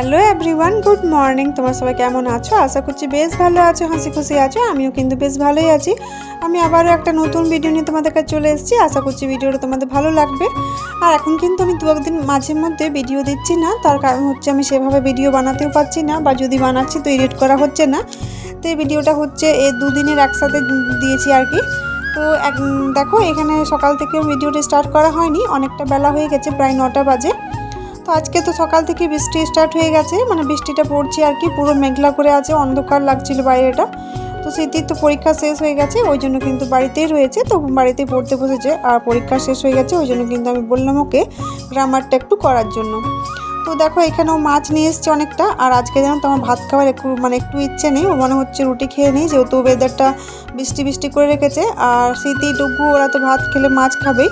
Hello everyone, good morning. তোমার সবাই কেমন আছো? আশা করছি বেশ ভালো আছো, হাসি খুশি আছো, আমিও কিন্তু বেশ ভালোই আছি। আমি আবারও একটা নতুন ভিডিও নিয়ে তোমাদের কাছে চলে এসেছি। আশা করছি ভিডিওটা তোমাদের ভালো লাগবে। আর এখন কিন্তু আমি দু একদিন মাঝে মধ্যে ভিডিও দিচ্ছি না। তার কারণ হচ্ছে আমি সেভাবে ভিডিও বানাতেও পারছি না বা যদি বানাচ্ছি তো এডিট করা হচ্ছে না। তো এই ভিডিওটা হচ্ছে এই দুদিনের একসাথে দিয়েছি আর কি। তো এক, দেখো এখানে সকাল থেকে ভিডিওটা স্টার্ট করা হয়নি। অনেকটা বেলা হয়ে গেছে, প্রায় নটা বাজে। তো আজকে তো সকাল থেকে বৃষ্টি স্টার্ট হয়ে গেছে মানে বৃষ্টিটা পড়ছে আর কি, পুরো মেঘলা করে আছে, অন্ধকার লাগছিল বাইরেটা। তো স্মৃতির তো পরীক্ষা শেষ হয়ে গেছে, ওই জন্য কিন্তু বাড়িতেই রয়েছে, তো বাড়িতে পড়তে বসেছে, আর পরীক্ষা শেষ হয়ে গেছে, ওই জন্য কিন্তু আমি বললাম ওকে গ্রামারটা একটু করার জন্য। তো দেখো, এখানেও মাছ নিয়ে এসছে অনেকটা। আর আজকে যেন তোমার ভাত খাওয়ার একটু মানে একটু ইচ্ছে নেই মনে হচ্ছে রুটি খেয়ে নিই, যেহেতু ওয়েদারটা বৃষ্টি বৃষ্টি করে রেখেছে। আর স্মৃতি ডুগু ওরা তো ভাত খেলে মাছ খাবেই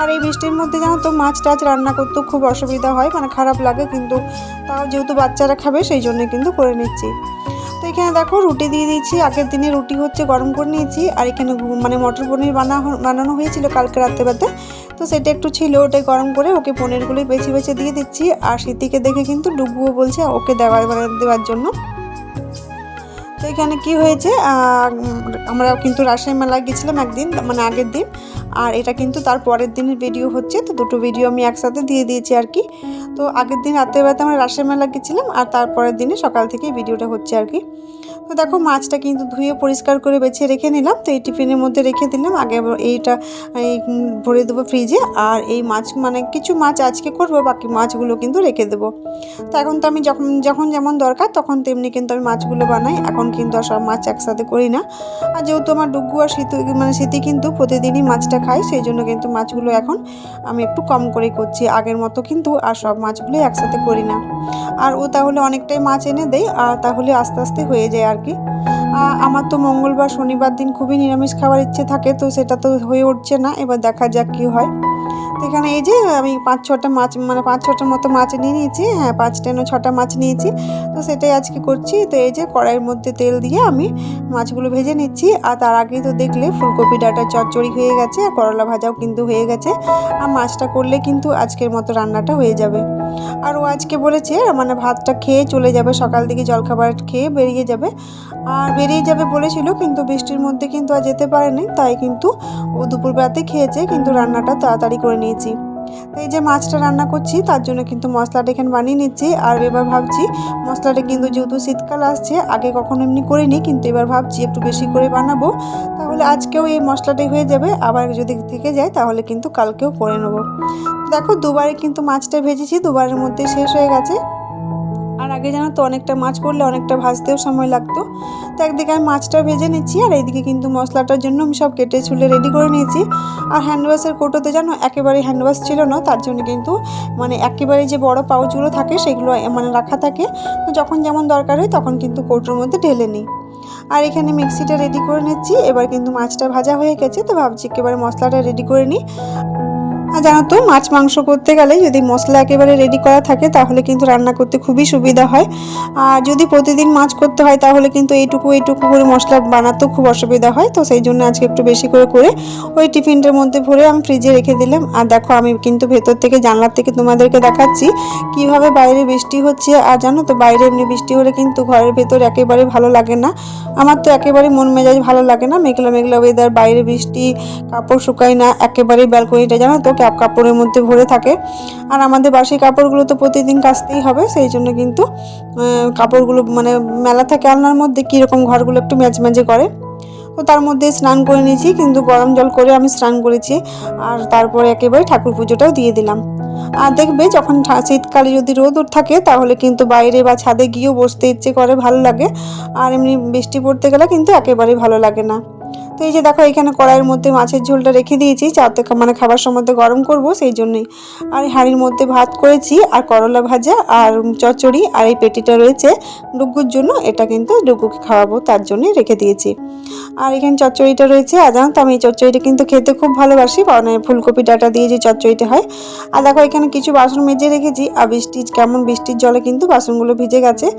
আর এই বৃষ্টির মধ্যে যেন তো, মাছ টাছ রান্না করতেও খুব অসুবিধা হয় মানে খারাপ লাগে, কিন্তু তাও যেহেতু বাচ্চারা খাবে, সেই জন্য কিন্তু করে নিচ্ছি। তো এখানে দেখো রুটি দিয়ে দিয়েছি। আগের দিনে রুটি হচ্ছে গরম করে নিয়েছি, আর এখানে মানে মটর পনির বানা বানানো হয়েছিল কালকে রাত্রেবেলাতে তো সেটা একটু ছিল ওটাই গরম করে ওকে পনিরগুলি বেছে বেছে দিয়ে দিচ্ছি। আর স্মৃতিকে দেখে কিন্তু ডুগুও বলছে ওকে দেওয়ার দেওয়ার জন্য। তো এখানে কি হয়েছে আমরা কিন্তু রাজশাহী মেলায় গেছিলাম একদিন মানে আগের দিন। আর এটা কিন্তু তার পরের দিনের ভিডিও হচ্ছে, তো দুটো ভিডিও আমি একসাথে দিয়ে দিয়েছি আর কি। তো আগের দিন রাতের বেলাতে আমরা রাসের মেলা গেছিলাম আর তারপরের দিনে সকাল থেকে ভিডিওটা হচ্ছে আর কি। তো দেখো, মাছটা কিন্তু ধুয়ে পরিষ্কার করে বেছে রেখে নিলাম। তো এই টিফিনের মধ্যে রেখে দিলাম। আগে এইটা, এই ভরে দেবো ফ্রিজে আর এই মাছ মানে কিছু মাছ আজকে করব, বাকি মাছগুলো কিন্তু রেখে দেবো। তো এখন তো আমি যখন যখন যেমন দরকার, তখন তেমনি কিন্তু আমি মাছগুলো বানাই। এখন কিন্তু আর সব মাছ একসাথে করি না। আর যেহেতু আমার ডুগু আর শীত মানে শীতি কিন্তু প্রতিদিনই মাছটা খাই সেই জন্য কিন্তু মাছগুলো এখন আমি একটু কম করে করছি। আগের মতো কিন্তু আর সব মাছগুলোই একসাথে করি না। আর ও তাহলে অনেকটাই মাছ এনে দেয়, আর তাহলে আস্তে আস্তে হয়ে যায় আর কি। আমার তো মঙ্গলবার, শনিবার দিন খুবই নিরামিষ খাওয়ার ইচ্ছে থাকে, তো সেটা তো হয়ে উঠছে না। এবার দেখা যাক কী হয়। তো এখানে এই যে আমি পাঁচ ছটা মাছ মানে পাঁচ ছটার মতো মাছ নিয়ে নিয়েছি হ্যাঁ পাঁচটা না ছটা মাছ নিয়েছি। তো সেটাই আজকে করছি। তো এই যে কড়াইয়ের মধ্যে তেল দিয়ে আমি মাছগুলো ভেজে নিচ্ছি। আর তার আগেই তো দেখলে ফুলকপি, ডাটা, চচ্চড়ি হয়ে গেছে, আর করলা ভাজাও কিন্তু হয়ে গেছে। আর মাছটা করলে কিন্তু আজকের মতো রান্নাটা হয়ে যাবে। আর ও আজকে বলেছে মানে ভাতটা খেয়ে চলে যাবে, সকাল দিকে জলখাবার খেয়ে বেরিয়ে যাবে। আর বেরিয়ে যাবে বলেছিল, কিন্তু বৃষ্টির মধ্যে কিন্তু আর যেতে পারেনি। তাই কিন্তু ও দুপুরবেলাতে খেয়েছে, কিন্তু রান্নাটা তাড়াতাড়ি করে নিয়েছি তো এই যে মাছটা রান্না করছি, তার জন্য কিন্তু মশলাটা এখানে বানিয়ে নিচ্ছি। আর এবার ভাবছি, মশলাটা কিন্তু যেহেতু শীতকাল আসছে, আগে কখনো এমনি করিনি, কিন্তু এবার ভাবছি একটু বেশি করে বানাবো। তাহলে আজকেও এই মশলাটাই হয়ে যাবে। আবার যদি থেকে যায়, তাহলে কিন্তু কালকেও করে নেব। দেখো, দুবারে কিন্তু মাছটা ভেজেছি, দুবারের মধ্যে শেষ হয়ে গেছে। আর আগে জানো তো, অনেকটা মাছ করলে অনেকটা ভাজতেও সময় লাগতো। তো একদিকে আমি মাছটা ভেজে নিচ্ছি, আর এইদিকে কিন্তু মশলাটার জন্য আমি সব কেটে ছুলে রেডি করে নিয়েছি। আর হ্যান্ড ওয়াশের কৌটোতে জানো একেবারে হ্যান্ড ওয়াশ ছিল না, তার জন্য কিন্তু মানে একেবারে যে বড় পাউচগুলো থাকে, সেগুলো মানে রাখা থাকে। তো যখন যেমন দরকার হয়, তখন কিন্তু কৌটোর মধ্যে ঢেলে নিই। আর এখানে মিক্সিটা রেডি করে নিচ্ছি, এবার কিন্তু মাছটা ভাজা হয়ে গেছে, তো ভাবছি একেবারে মশলাটা রেডি করে নিই। জানো তো মাছ, মাংস করতে গেলে যদি মশলা একেবারে রেডি করা থাকে, তাহলে কিন্তু রান্না করতে খুবই সুবিধা হয়। আর যদি প্রতিদিন মাছ করতে হয়, তাহলে কিন্তু এইটুকু এইটুকু করে মশলা বানাতেও খুব অসুবিধা হয়। তো সেই জন্য আজকে একটু বেশি করে করে ওই টিফিনটার মধ্যে ভরে আমি ফ্রিজে রেখে দিলাম। আর দেখো, আমি কিন্তু ভেতর থেকে জানলার থেকে তোমাদেরকে দেখাচ্ছি কীভাবে বাইরে বৃষ্টি হচ্ছে। আর জানো তো, বাইরে এমনি বৃষ্টি হলে কিন্তু ঘরের ভেতর একেবারে ভালো লাগে না। আমার তো একেবারে মন মেজাজ ভালো লাগে না। মেঘলা মেঘলা ওয়েদার বাইরে বৃষ্টি, কাপড় শুকায় না একেবারে ব্যালকনিটা জানো তো কাপড়ের মধ্যে ভরে থাকে। আর আমাদের বাসি কাপড়গুলো তো প্রতিদিন কাচতেই হবে, সেই জন্য কিন্তু কাপড়গুলো মানে মেলা থাকে আলনার মধ্যে, কীরকম ঘরগুলো একটু ম্যাচ ম্যাচে করে। তো তার মধ্যে স্নান করে নিয়েছি, কিন্তু গরম জল করে আমি স্নান করেছি, আর তারপরে একেবারে ঠাকুর পুজোটাও দিয়ে দিলাম। আর দেখবে যখন শীতকালে যদি রোদ থাকে, তাহলে কিন্তু বাইরে বা ছাদে গিয়েও বসতে ইচ্ছে করে, ভালো লাগে। আর এমনি বৃষ্টি পড়তে গেলে কিন্তু একেবারেই ভালো লাগে না। তো এই যে দেখো, এখানে কড়াইয়ের মধ্যে মাছের ঝোলটা রেখে দিয়েছি। কা- মানে খাবার সময় গরম করব, সেই জন্যই। আর হাঁড়ির মধ্যে ভাত করেছি, আর করলা ভাজা, আর চচ্চড়ি, আর এই পেটিটা রয়েছে ডুগুর জন্য, এটা কিন্তু ডুগুকে খাওয়াবো, তার জন্যই রেখে দিয়েছি। আর এখানে চচ্চড়িটা রয়েছে, আর জানো তো আমি এই চচ্চড়িটা কিন্তু খেতে খুব ভালোবাসি মানে ফুলকপি ডাটা দিয়ে যে চচ্চড়িটা হয়। আর দেখো, এখানে কিছু বাসন মেজে রেখেছি, আর বৃষ্টি, কেমন বৃষ্টির জলে কিন্তু বাসনগুলো ভিজে গেছে।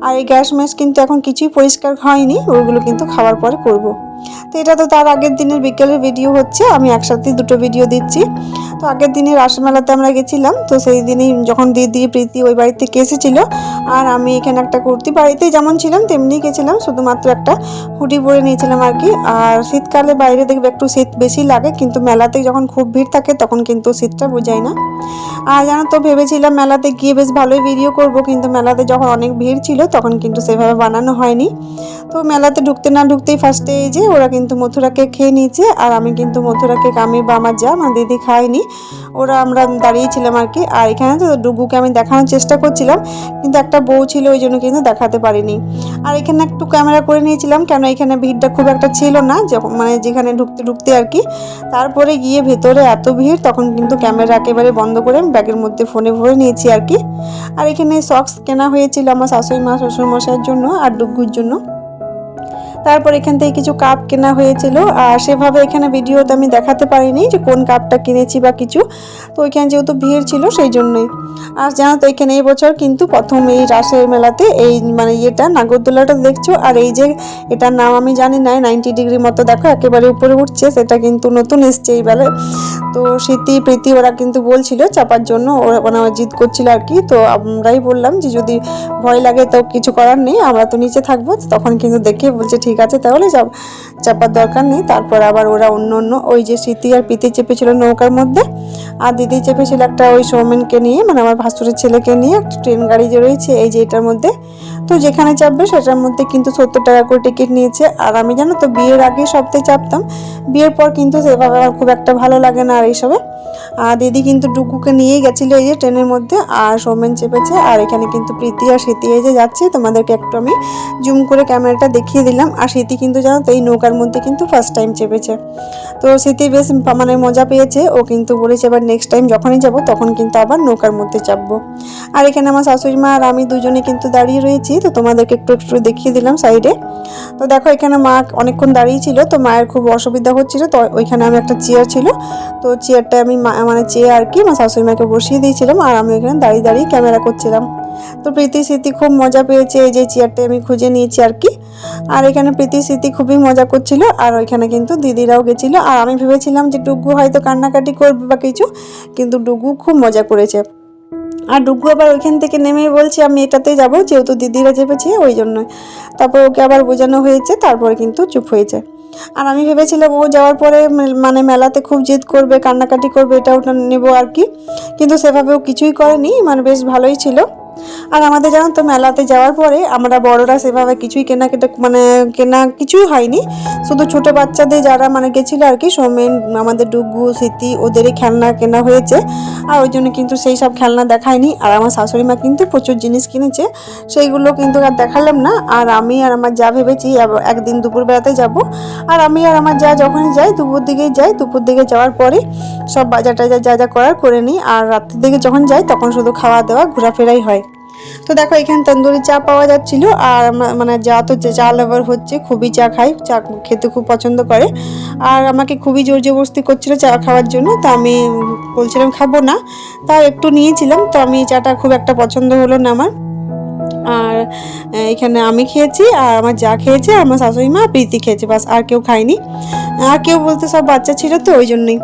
আর এই গ্যাস ম্যাস কিন্তু এখন কিছুই পরিষ্কার হয়নি ওইগুলো কিন্তু খাওয়ার পরে করব। তো এটা তো তার আগের দিনের বিকেলের ভিডিও হচ্ছে, আমি একসাথে দুটো ভিডিও দিচ্ছি। তো আগের দিনে রাসমেলাতে আমরা গেছিলাম, তো সেই দিনই যখন দিদি, প্রীতি ওই বাড়ি থেকে এসেছিল, আর আমি এখানে একটা কুর্তি, বাড়িতেই যেমন ছিলাম তেমনি গেছিলাম, শুধুমাত্র একটা হুডি পরে নিয়েছিলাম আর কি। আর শীতকালে বাইরে দেখবে একটু শীত বেশি লাগে, কিন্তু মেলাতে যখন খুব ভিড় থাকে তখন কিন্তু শীতটা বোঝায় না। আর জানো তো, ভেবেছিলাম মেলাতে গিয়ে বেশ ভালোই ভিডিও করব, কিন্তু মেলাতে যখন অনেক ভিড় ছিল তখন কিন্তু সেভাবে বানানো হয়নি। তো মেলাতে ঢুকতে না ঢুকতেই ফার্স্টে এই যে ওরা কিন্তু মথুরাকে খেয়ে নিয়েছে, আর আমি কিন্তু মথুরাকে আমি বা আমার যা, আমার দিদি খাইনি ওরা আমরা দাঁড়িয়েছিলাম আর কি, আর এখানে তো ডুগুকে আমি দেখানোর চেষ্টা করছিলাম, কিন্তু একটা বউ ছিল, ওই জন্য কিন্তু দেখাতে পারিনি। আর এখানে একটু ক্যামেরা করে নিয়েছিলাম, কেন এখানে ভিড়টা খুব একটা ছিল না যখন মানে যেখানে ঢুকতে ঢুকতে আর কি। তারপরে গিয়ে ভেতরে এত ভিড়, তখন কিন্তু ক্যামেরা একেবারে বন্ধ করে আমি ব্যাগের মধ্যে ফোনে ভরে নিয়েছি আর কি। আর এখানে সক্স কেনা হয়েছিল আমার শাশুড়ি মা শ্বশুর মশাইয়ের জন্য, আর ডুগুর জন্য। তারপর এখান থেকে কিছু কাপ কেনা হয়েছিল আর সেভাবে এখানে ভিডিওতে আমি দেখাতে পারিনি যে কোন কাপটা কিনেছি বা কিছু। তো ওইখানে যেহেতু ভিড় ছিল সেই জন্যই। আর জানো তো, এখানে এই বছর কিন্তু প্রথম এই রাসের মেলাতে এই মানে ইয়েটা, নাগরদোলাটা দেখছ? আর এই যে এটার নাম আমি জানি না নাইনটি ডিগ্রি মতো দেখো, একেবারে উপরে উঠছে, সেটা কিন্তু নতুন এসছে এই বেলায়। তো স্মৃতি, প্রীতি ওরা কিন্তু বলছিল চাপার জন্য ওরা মানে জিদ করছিল আর কি। তো আমরাই বললাম যে যদি ভয় লাগে তো কিছু করার নেই, আমরা তো নিচে থাকব, তখন কিন্তু দেখে বলছে, ঠিক আছে, তাহলে যাব চাপার দরকার নেই, তারপর আবার ওরা অন্য অন্য ওই যে স্মৃতি আর প্রীতি চেপেছিল নৌকার মধ্যে, আর দিদি চেপেছিল একটা ওই সৌমেনকে নিয়ে মানে আমার ভাস্তুরের ছেলেকে নিয়ে, একটা ট্রেন গাড়ি যে রয়েছে, এই যে এটার মধ্যে তো যেখানে চাপবে সেটার মধ্যে কিন্তু সত্তর টাকা করে টিকিট নিয়েছে। আর আমি জানো তো, বিয়ের আগে সপ্তাহে চাপতাম। বিয়ের পর কিন্তু সেভাবে আমার খুব একটা ভালো লাগে না আর এইসবে। আর দিদি কিন্তু ডুকুকে নিয়েই গেছিল এই যে ট্রেনের মধ্যে, আর সৌমেন চেপেছে। আর এখানে কিন্তু প্রীতি আর স্মৃতি এই যে যাচ্ছে, তোমাদেরকে একটু আমি জুম করে ক্যামেরাটা দেখিয়ে দিলাম। আর স্মৃতি কিন্তু জানো তো, এই নৌকার মধ্যে কিন্তু ফার্স্ট টাইম চেপেছে। তো স্মৃতি বেশ মানে মজা পেয়েছে। ও কিন্তু বলেছে, এবার নেক্সট টাইম যখনই যাব, তখন কিন্তু আবার নৌকার মধ্যে চাপবো। আর এখানে আমার শাশুড়ি মা আর আমি দুজনে কিন্তু দাঁড়িয়ে রয়েছি। তো তোমাদেরকে একটু একটু দেখিয়ে দিলাম সাইডে। তো দেখো, এখানে মা অনেকক্ষণ দাঁড়িয়ে ছিল, তো মায়ের খুব অসুবিধা হচ্ছিল, তো ওইখানে আমি একটা চেয়ার ছিল। তো চেয়ারটা আমি মানে চেয়ে আর কি আমার শাশুড়ি মাকে বসিয়ে দিয়েছিলাম, আর আমি এখানে দাঁড়িয়ে দাঁড়িয়ে ক্যামেরা করছিলাম। তো প্রীতি, স্মৃতি খুব মজা পেয়েছে, এই যে চেয়ারটা আমি খুঁজে নিয়েছি আর কি। আর এখানে প্রীতি, স্মৃতি খুবই মজা করছিল, আর ওইখানে কিন্তু দিদিরাও গেছিল। আর আমি ভেবেছিলাম যে ডুগু হয়তো কান্নাকাটি করবে বা কিছু, কিন্তু ডুগু খুব মজা করেছে। আর ডুগু আবার ওইখান থেকে নেমে বলছে, আমি এটাতে যাব, যেহেতু দিদিরা চেপেছে, ওই জন্য। তারপর ওকে আবার বোঝানো হয়েছে, তারপরে কিন্তু চুপ হয়েছে। আর আমি ভেবেছিলাম, ও যাওয়ার পরে মানে মেলাতে খুব জেদ করবে, কান্নাকাটি করবে এটা ওটা নেব আর কি। কিন্তু সেভাবে ও কিছুই করেনি মানে বেশ ভালোই ছিল। আর আমাদের জানো তো মেলাতে যাওয়ার পরে আমরা বড়রা সেভাবে কিছুই কেনা কেটে মানে কেনা কিছুই হয়নি। শুধু ছোট বাচ্চাদের যারা মানে গেছিল আর কি, সৌমেন, আমাদের ডুগু, স্মৃতি, ওদেরই খেলনা কেনা হয়েছে। আর ওই জন্য কিন্তু সেই সব খেলনা দেখায়নি। আর আমার শাশুড়ি মা কিন্তু প্রচুর জিনিস কিনেছে। সেইগুলো কিন্তু আর দেখালাম না। আর আমি আর আমার যা ভেবেছি একদিন দুপুর বেলাতে যাব। আর আমি আর আমার যা যখনই যাই, দুপুর দিকেই যাই। দুপুর দিকে যাওয়ার পরে সব বাজার টাজার যা যা করার করে নিই। আর রাত্রের দিকে যখন যাই, তখন শুধু খাওয়া দাওয়া ঘোরাফেরাই হয়। তো দেখো, এখানে তন্দুরি চা পাওয়া যাচ্ছিল, আর মানে যা তো চা লাভার হচ্ছে, খুবই চা খাই চা খেতে খুব পছন্দ করে। আর আমাকে খুবই জোর জবরদস্তি করছিল চা খাওয়ার জন্য, তো আমি বলছিলাম খাব না, তাও একটু নিয়েছিলাম, তো আমি চাটা খুব একটা পছন্দ হলো না আমার। আর এখানে আমি খেয়েছি, আর আমার যা খেয়েছে, আমার শাশুড়ি মা প্রীতি খেয়েছে, বাস আর কেউ খায়নি। আর কেউ বলতে সব বাচ্চা ছিল তো, ওই জন্যই।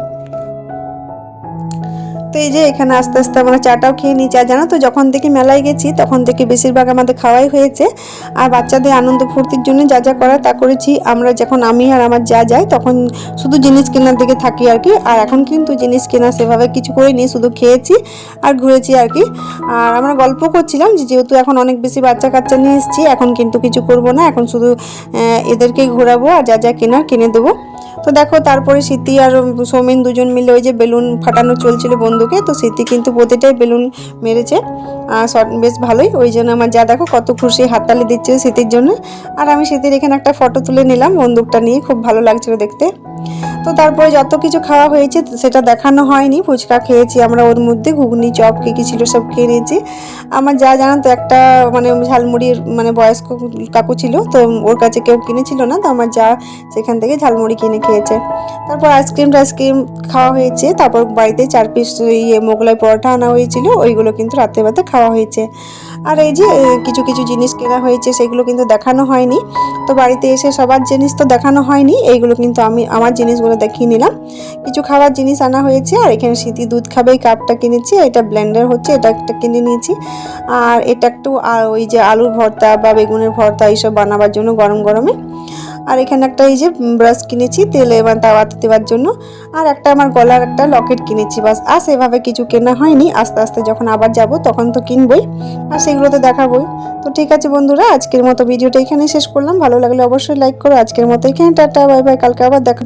তো এই যে এখানে আস্তে আস্তে আমরা চাটাও খেয়ে নিয়েছি। আর জানো তো, যখন থেকে মেলায় গেছি, তখন থেকে বেশিরভাগ আমাদের খাওয়াই হয়েছে। আর বাচ্চাদের আনন্দ ফুর্তির জন্য যা যা করা তা করেছি। আমরা যখন, আমি আর আমার যা যাই, তখন শুধু জিনিস কেনার দিকে থাকি আর কি। আর এখন কিন্তু জিনিস কেনা সেভাবে কিছু করিনি, শুধু খেয়েছি আর ঘুরেছি আর কি। আর আমরা গল্প করছিলাম যে যেহেতু এখন অনেক বেশি বাচ্চা কাচ্চা নিয়ে এসেছি, এখন কিন্তু কিছু করব না। এখন শুধু এদেরকেই ঘোরাবো আর যা যা কেনার কিনে দেবো। তো দেখো, তারপরে স্মৃতি আর সৌমেন দুজন মিলে ওই যে বেলুন ফাটানো চলছিল বন্ধুকে, তো স্মৃতি কিন্তু প্রতিটাই বেলুন মেরেছে। আর বেশ ভালোই, ওই জন্য আমার যা দেখো, কত খুশি হাততালি দিচ্ছে স্মৃতির জন্য। আর আমি স্মৃতির এখানে একটা ফটো তুলে নিলাম, বন্দুকটা নিয়ে খুব ভালো লাগছিল দেখতে। তো তারপরে যত কিছু খাওয়া হয়েছে, সেটা দেখানো হয়নি, ফুচকা খেয়েছি আমরা ওর মধ্যে, ঘুগনি, চপ, কী কী ছিল সব খেয়ে নিয়েছি। আমার যা জানো তো, একটা মানে ঝালমুড়ির মানে বয়স্ক কাকু ছিল, তো ওর কাছে কেউ কিনেছিল না, তো আমার যা সেখান থেকে ঝালমুড়ি কিনে খেয়েছে। তারপর আইসক্রিম টাইসক্রিম খাওয়া হয়েছে। তারপর বাড়িতে চার পিস ইয়ে মোগলাই পরোটা আনা হয়েছিল। ওইগুলো কিন্তু রাত্রেবেলাতে খাওয়া হয়েছে। আর এই যে কিছু কিছু জিনিস কেনা হয়েছে, সেগুলো কিন্তু দেখানো হয়নি। তো বাড়িতে এসে সবার জিনিস তো দেখানো হয়নি। এইগুলো কিন্তু আমি আমার জিনিসগুলো দেখিয়ে নিলাম। কিছু খাবার জিনিস আনা হয়েছে। আর এখানে শীতি দুধ খাবে, এই কাপটা কিনেছি। এটা ব্লেন্ডার হচ্ছে, এটা একটা কিনে নিয়েছি। আর এটা একটু ওই যে আলুর ভর্তা বা বেগুনের ভর্তা এইসব বানাবার জন্য গরম গরমে। আর এখানে একটা এই যে ব্রাশ কিনেছি, তেলে এবার তাওয়াতে দেওয়ার জন্য। আর একটা আমার গলার একটা লকেট কিনেছি, বাস। আর সেভাবে কিছু কেনা হয়নি। আস্তে আস্তে যখন আবার যাব, তখন তো কিনবই। আর সেগুলো তো দেখাবই। তো ঠিক আছে বন্ধুরা, আজকের মতো ভিডিওটা এখানেই শেষ করলাম। ভালো লাগলে অবশ্যই লাইক করো। আজকের মতো এখানে, টাটা, বাই বাই। কালকে আবার দেখা